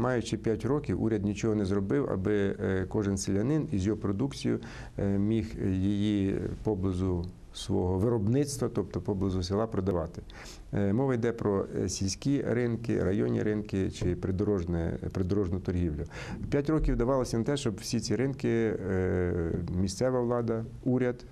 Маючи 5 років, уряд нічого не зробив, аби е, кожен селянин із його продукцією е, міг її поблизу свого виробництва, тобто поблизу села, продавати. Е, Мова йде про сільські ринки, районні ринки чи придорожну торгівлю. П'ять років давалося на те, щоб всі ці ринки місцева влада, уряд.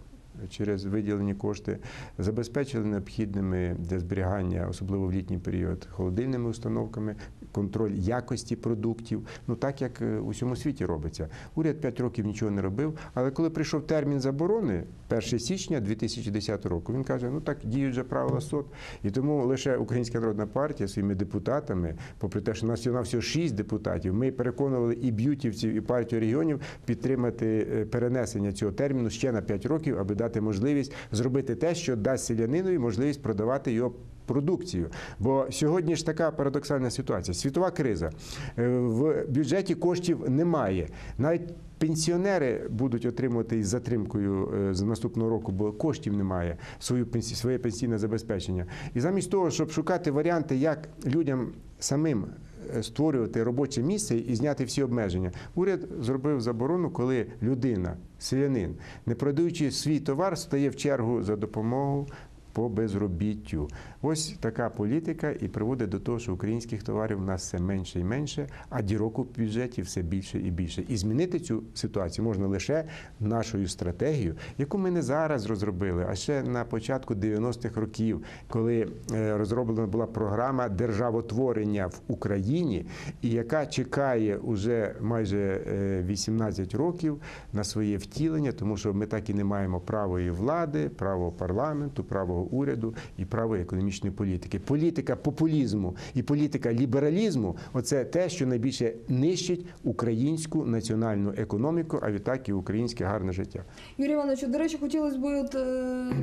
Через виділені кошти забезпечили необхідними для зберігання, особливо в літній період, холодильними установками, контроль якості продуктів. Ну так як е, у всьому світі робиться. Уряд 5 років нічого не робив. Але коли прийшов термін заборони, 1 січня 2010 року, він каже: ну так діють вже правила СОТ. І тому лише Українська народна партія своїми депутатами, попри те, що у нас всього 6 депутатів, ми переконували і б'ютівців, і партію регіонів підтримати е, перенесення цього терміну ще на 5 років, аби дати можливість зробити те, що дасть селянинові можливість продавати його. Продукцію, бо сьогодні ж така парадоксальна ситуація. Світова криза Е, в бюджеті коштів немає. Навіть пенсіонери будуть отримувати із затримкою е, з наступного року, бо коштів немає свою своє пенсійне забезпечення. І замість того, щоб шукати варіанти, як людям самим е, створювати робоче місце і зняти всі обмеження. Уряд зробив заборону, коли людина, селянин, не продаючи свій товар, стає в чергу за допомогою. По безробіттю. Ось така політика і приводить до того, що українських товарів у нас все менше і менше, а дірок у бюджеті все більше і більше. І змінити цю ситуацію можна лише нашою стратегією, яку ми не зараз розробили, а ще на початку 90-х років, коли е, розроблена була програма державотворення в Україні, і яка чекає уже майже е, 18 років на своє втілення, тому що ми так і не маємо правої влади, правого парламенту, правого уряду і правої економічної політики. Політика популізму і політика лібералізму оце те, що найбільше нищить українську національну економіку, а відтак і українське гарне життя. Юрій Іванович, до речі, хотілося б е,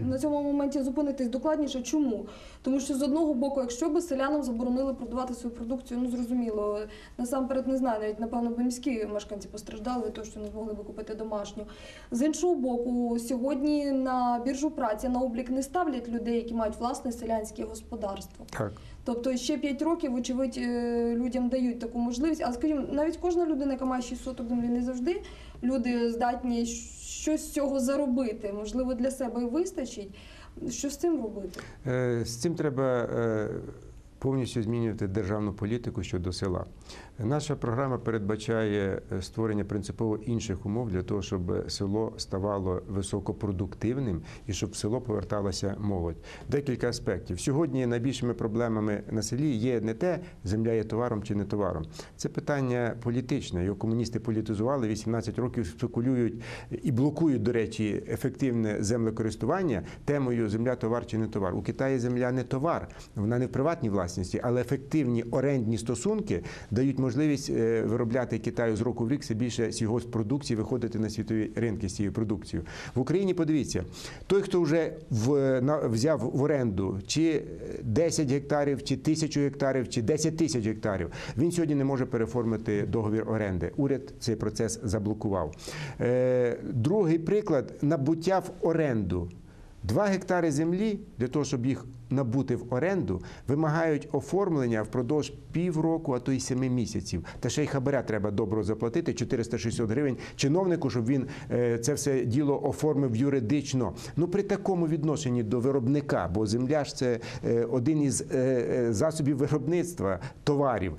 на цьому моменті зупинитись докладніше. Чому? Тому що з одного боку, якщо би селянам заборонили продавати свою продукцію, ну зрозуміло, насамперед не знаю, навіть напевно би міські мешканці постраждали того, що не змогли би купити домашню. З іншого боку, сьогодні на біржу праці на облік не ставлять людей, які мають власне селянське господарство. Так. Тобто ще 5 років, вочевидь, е, людям дають таку можливість. Але скажімо, навіть кожна людина, яка має 6 соток землі, не завжди люди здатні щось з цього заробити. Можливо, для себе і вистачить. Що з цим робити? Е, З цим треба е, повністю змінювати державну політику щодо села. Наша програма передбачає е, створення принципово інших умов для того, щоб село ставало високопродуктивним і щоб в село поверталася молодь. Декілька аспектів. Сьогодні найбільшими проблемами на селі є не те, земля є товаром чи не товаром. Це питання політичне. Його комуністи політизували 18 років, спекулюють і блокують, до речі, ефективне землекористування темою земля товар чи не товар. У Китаї земля не товар, вона не в приватній власності, але ефективні орендні стосунки дають можливість е, виробляти Китаю з року в рік все більше сільгоспродукції, виходити на світові ринки з цією продукцією. В Україні подивіться, той, хто вже в, на, взяв в оренду чи 10 гектарів, чи тисячу гектарів, чи 10 тисяч гектарів, він сьогодні не може переформити договір оренди. Уряд цей процес заблокував. Е, другий приклад набуття в оренду. Два гектари землі для того, щоб їх набути в оренду, вимагають оформлення впродовж півроку, а то й семи місяців. Та ще й хабаря треба добро заплатити 460 гривень чиновнику, щоб він е, це все діло оформив юридично. Ну при такому відношенні до виробника, бо земля ж це е, один із е, засобів виробництва товарів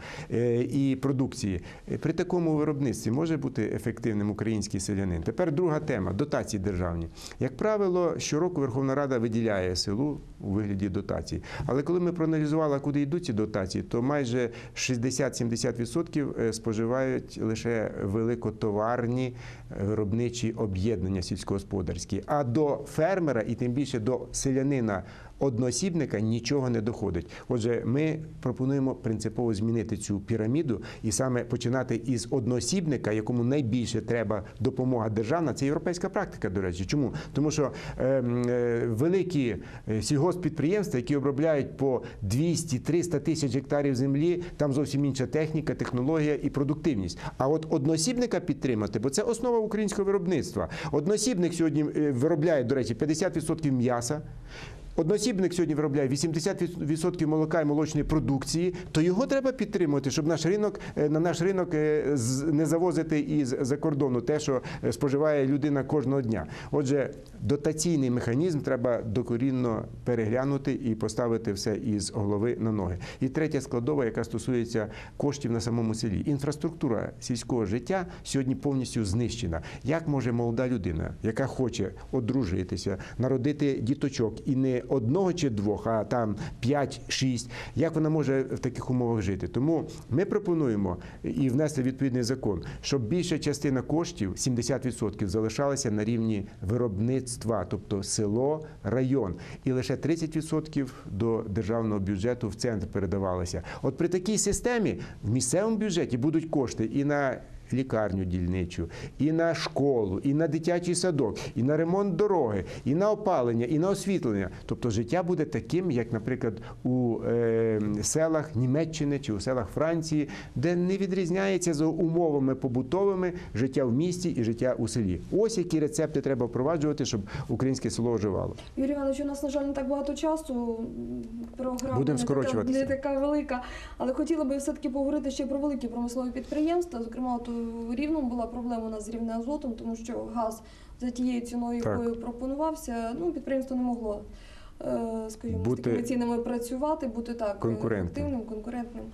і продукції. При такому виробництві може бути ефективним український селянин. Тепер друга тема дотації державні. Як правило, щороку Верховна Рада виділяє селу у вигляді дотацій. Але коли ми проаналізували, куди йдуть ці дотації, то майже 60-70% е, споживають лише великотоварні е, виробничі об'єднання сільськогосподарські. А до фермера і тим більше до селянина одноосібника нічого не доходить. Отже, ми пропонуємо принципово змінити цю піраміду і саме починати із одноосібника, якому найбільше треба допомога державна. Це європейська практика, до речі. Чому? Тому що е, е, великі е, сільгосппідприємства, які обробляють по 200-300 тисяч гектарів землі, там зовсім інша техніка, технологія і продуктивність. А от одноосібника підтримати, бо це основа українського виробництва. Одноосібник сьогодні е, виробляє, до речі, 50% м'яса. Одноосібник сьогодні виробляє 80% молока і молочної продукції, то його треба підтримувати, щоб наш ринок е, на наш ринок е, не завозити із за кордону те, що е, споживає людина кожного дня. Отже, дотаційний механізм треба докорінно переглянути і поставити все із голови на ноги. І третя складова, яка стосується коштів на самому селі. Інфраструктура сільського життя сьогодні повністю знищена. Як може молода людина, яка хоче одружитися, народити діточок і не одного чи двох, а там 5-6, як вона може в таких умовах жити? Тому ми пропонуємо і внесли відповідний закон, щоб більша частина коштів, 70%, залишалася на рівні виробництва, тобто село, район, і лише 30% до державного бюджету в центр передавалося. От при такій системі в місцевому бюджеті будуть кошти і на лікарню дільничу, і на школу, і на дитячий садок, і на ремонт дороги, і на опалення, і на освітлення. Тобто життя буде таким, як, наприклад, у е, селах Німеччини чи у селах Франції, де не відрізняється за умовами побутовими життя в місті і життя у селі. Ось які рецепти треба впроваджувати, щоб українське село оживало. Юрій Іванович, у нас, на жаль, не так багато часу. Програма Будемо не, така, не така велика. Але хотіла би все-таки поговорити ще про великі промислові підприємства. Зокрема, от у Рівному була проблема у нас з рівне азотом, тому що газ за тією ціною, Так. якою пропонувався, ну підприємство не могло. е, Скажімо, Бути з такими цінами працювати, бути так конкурентним. активним, конкурентним.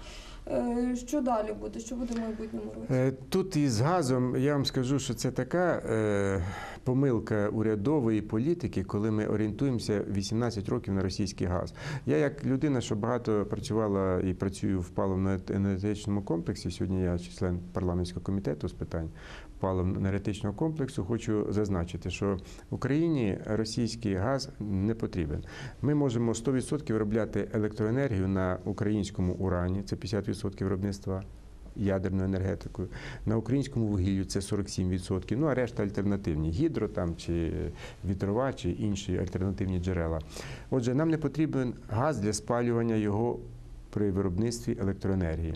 Е, Що далі буде? Що буде в майбутньому році? Е, Тут із газом я вам скажу, що це така е, помилка урядової політики, коли ми орієнтуємося 18 років на російський газ. Я як людина, що багато працювала і працюю в паливно-енергетичному комплексі. Сьогодні я член парламентського комітету з питань паливно-енергетичного комплексу. Хочу зазначити, що в Україні російський газ не потрібен. Ми можемо 100% виробляти електроенергію на українському урані, це 50% виробництва ядерною енергетикою. На українському вугіллю це 47%, ну а решта альтернативні гідро там чи вітрова, чи інші альтернативні джерела. Отже, нам не потрібен газ для спалювання його. При виробництві електроенергії.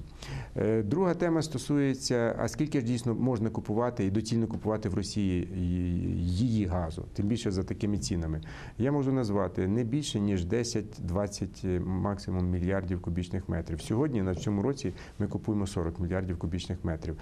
Е, Друга тема стосується, а скільки ж дійсно можна купувати і доцільно купувати в Росії її газу, тим більше за такими цінами. Я можу назвати не більше ніж 10-20 максимум мільярдів кубічних метрів. Сьогодні на цьому році ми купуємо 40 мільярдів кубічних метрів.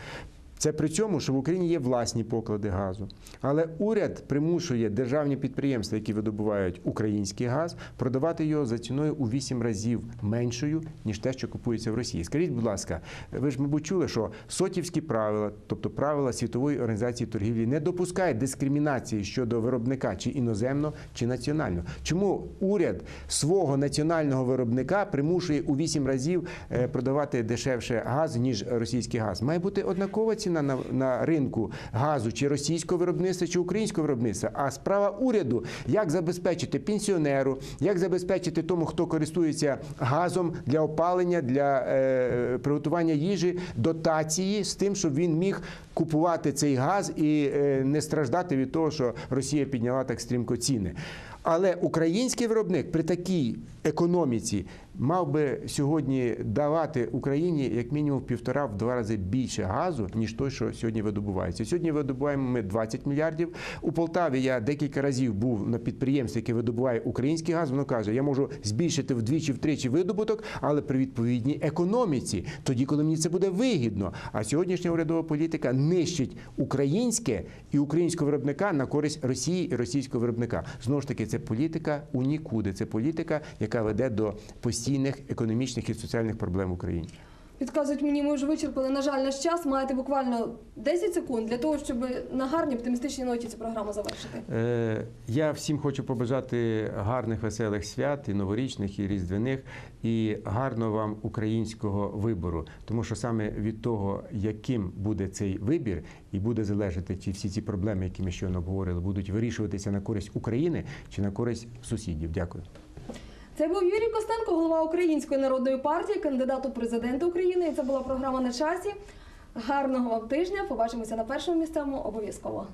Це при цьому, що в Україні є власні поклади газу. Але уряд примушує державні підприємства, які видобувають український газ, продавати його за ціною у 8 разів меншою, ніж те, що купується в Росії. Скажіть, будь ласка, ви ж, мабуть, чули, що сотівські правила, тобто правила Світової організації торгівлі, не допускають дискримінації щодо виробника чи іноземного, чи національного. Чому уряд свого національного виробника примушує у 8 разів е, продавати дешевше газ, ніж російський газ? Має бути однакова ціна на, на ринку газу чи російського виробництва, чи українського виробництва. А справа уряду, як забезпечити пенсіонеру, як забезпечити тому, хто користується газом для опалення, для е, приготування їжі, дотації з тим, щоб він міг купувати цей газ і е, не страждати від того, що Росія підняла так стрімко ціни. Але український виробник при такій економіці мав би сьогодні давати Україні як мінімум в півтора в два рази більше газу, ніж той, що сьогодні видобувається. Сьогодні видобуваємо ми 20 мільярдів. У Полтаві я декілька разів був на підприємстві, яке видобуває український газ. Воно каже, я можу збільшити вдвічі втричі видобуток, але при відповідній економіці, тоді, коли мені це буде вигідно. А сьогоднішня урядова політика нищить українське і українського виробника на користь Росії і російського виробника. Знову ж таки, це політика у нікуди. Це політика, яка веде до постійних економічних і соціальних проблем в Україні. Підказують мені, ми вже вичерпали, на жаль, наш час. Маєте буквально 10 секунд для того, щоб на гарній оптимістичній ноті цю програму завершити. Е, Я всім хочу побажати гарних веселих свят, і новорічних, і різдвяних, і гарного вам українського вибору. Тому що саме від того, яким буде цей вибір, і буде залежати, чи всі ці проблеми, які ми щойно обговорили, будуть вирішуватися на користь України чи на користь сусідів. Дякую. Це був Юрій Костенко, голова Української народної партії, кандидат у президенти України. І це була програма на часі. Гарного вам тижня. Побачимося на першому місцевому обов'язково.